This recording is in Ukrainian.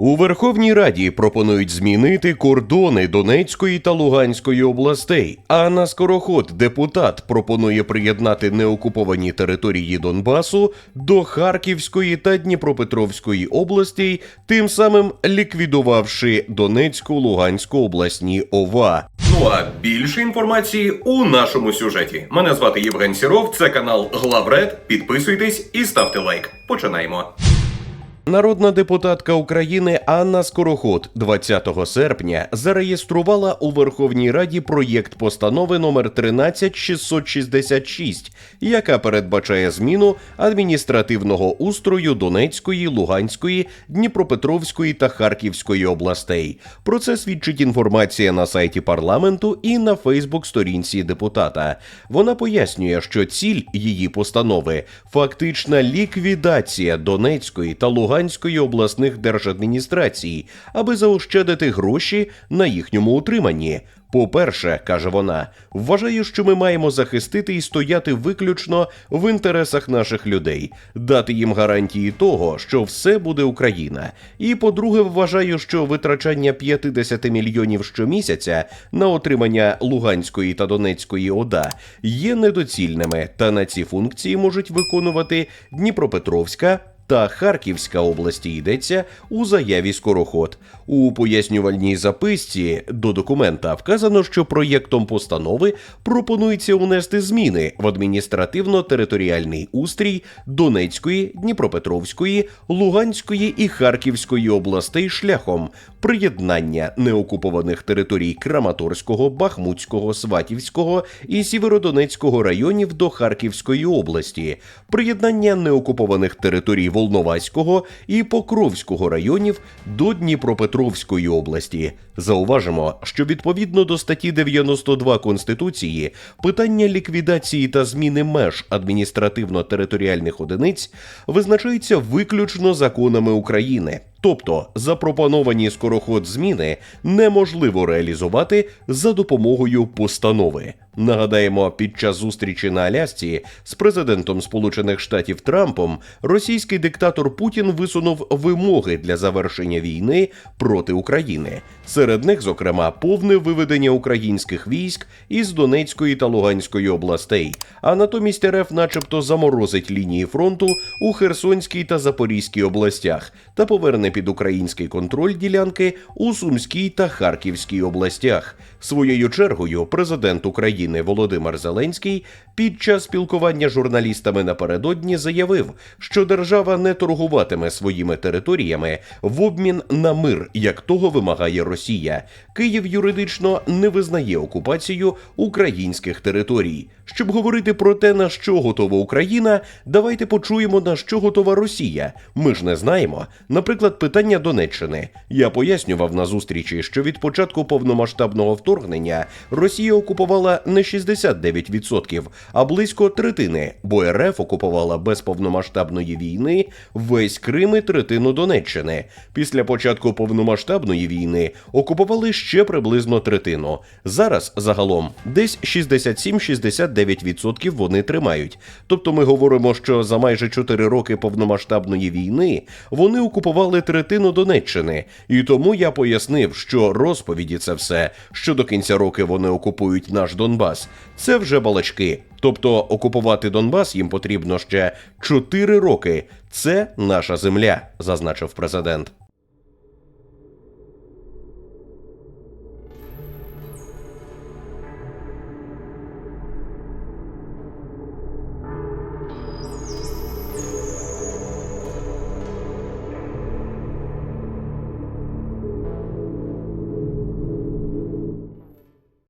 У Верховній Раді пропонують змінити кордони Донецької та Луганської областей. А на скороход депутат пропонує приєднати неокуповані території Донбасу до Харківської та Дніпропетровської областей, тим самим ліквідувавши Донецьку Луганську обласні ОВА. Ну а більше інформації у нашому сюжеті. Мене звати Євген Сіров, це канал Главред. Підписуйтесь і ставте лайк. Починаємо. Народна депутатка України Анна Скороход 20 серпня зареєструвала у Верховній Раді проєкт постанови номер 13666, яка передбачає зміну адміністративного устрою Донецької, Луганської, Дніпропетровської та Харківської областей. Про це свідчить інформація на сайті парламенту і на Фейсбук-сторінці депутата. Вона пояснює, що ціль її постанови фактична ліквідація Донецької та Луганської обласних держадміністрацій, аби заощадити гроші на їхньому утриманні. По-перше, каже вона, вважаю, що ми маємо захистити і стояти виключно в інтересах наших людей, дати їм гарантії того, що все буде Україна. І по-друге, вважаю, що витрачання 50 мільйонів щомісяця на отримання Луганської та Донецької ОДА є недоцільними, та на ці функції можуть виконувати Дніпропетровська та Харківська області йдеться у заяві Скороход. У пояснювальній записці до документа вказано, що проєктом постанови пропонується унести зміни в адміністративно-територіальний устрій Донецької, Дніпропетровської, Луганської і Харківської областей шляхом приєднання неокупованих територій Краматорського, Бахмутського, Сватівського і Сєвєродонецького районів до Харківської області, приєднання неокупованих територій Волноваського і Покровського районів до Дніпропетровської області. Зауважимо, що відповідно до статті 92 Конституції питання ліквідації та зміни меж адміністративно-територіальних одиниць визначаються виключно законами України. Тобто запропоновані скороход зміни неможливо реалізувати за допомогою постанови. Нагадаємо, під час зустрічі на Алясці з президентом Сполучених Штатів Трампом російський диктатор Путін висунув вимоги для завершення війни проти України. Серед них, зокрема, повне виведення українських військ із Донецької та Луганської областей, а натомість РФ, начебто, заморозить лінії фронту у Херсонській та Запорізькій областях та поверне під український контроль ділянки у Сумській та Харківській областях. Своєю чергою, президент України Володимир Зеленський під час спілкування з журналістами напередодні заявив, що держава не торгуватиме своїми територіями в обмін на мир, як того вимагає Росія. Київ юридично не визнає окупацію українських територій. Щоб говорити про те, на що готова Україна, давайте почуємо на що готова Росія. Ми ж не знаємо. Наприклад, питання Донеччини. Я пояснював на зустрічі, що від початку повномасштабного вторгнення Росія окупувала не 69%, а близько третини, бо РФ окупувала без повномасштабної війни весь Крим і третину Донеччини. Після початку повномасштабної війни окупували ще приблизно третину. Зараз загалом десь 67-69% вони тримають. Тобто ми говоримо, що за майже 4 роки повномасштабної війни вони окупували третину Донеччини. І тому я пояснив, що розповіді це все, що до кінця року вони окупують наш Донбас, це вже балачки. Тобто окупувати Донбас їм потрібно ще 4 роки. Це наша земля, зазначив президент.